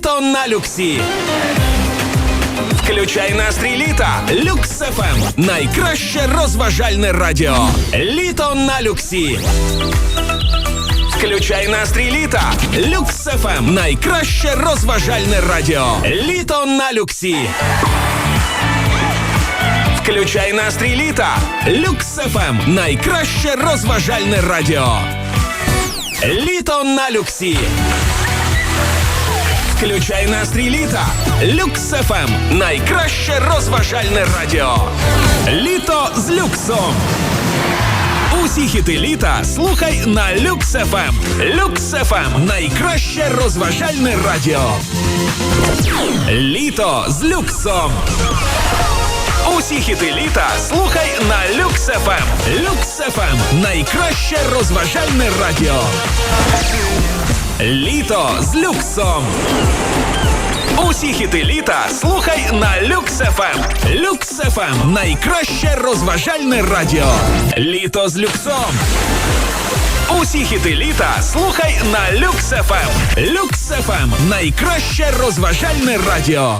Літо на люксі. Включай настрій літа. Люкс ФМ. Найкраще розважальне радіо. Літо на люксі. Включай настрій літа. Люкс ФМ. Найкраще розважальне радіо. Літо на люксі. Включай настрій літа. Люкс ФМ. Найкраще розважальне радіо. Літо на люксі. Включай настрій літа. Люкс ФМ. Найкраще розважальне радіо. Літо з люксом. Усі хіти літа слухай на Люкс ФМ. Люкс ФМ. Найкраще розважальне радіо. Літо з люксом. Усі хіти літа слухай на Люкс ФМ. Люкс ФМ. Найкраще розважальне радіо. Літо з люксом. Усі хіти літа слухай на Люкс ФМ. Люкс ФМ. Найкраще розважальне радіо. Літо з люксом. Усі хіти літа слухай на Люкс ФМ. Люкс ФМ. Найкраще розважальне радіо.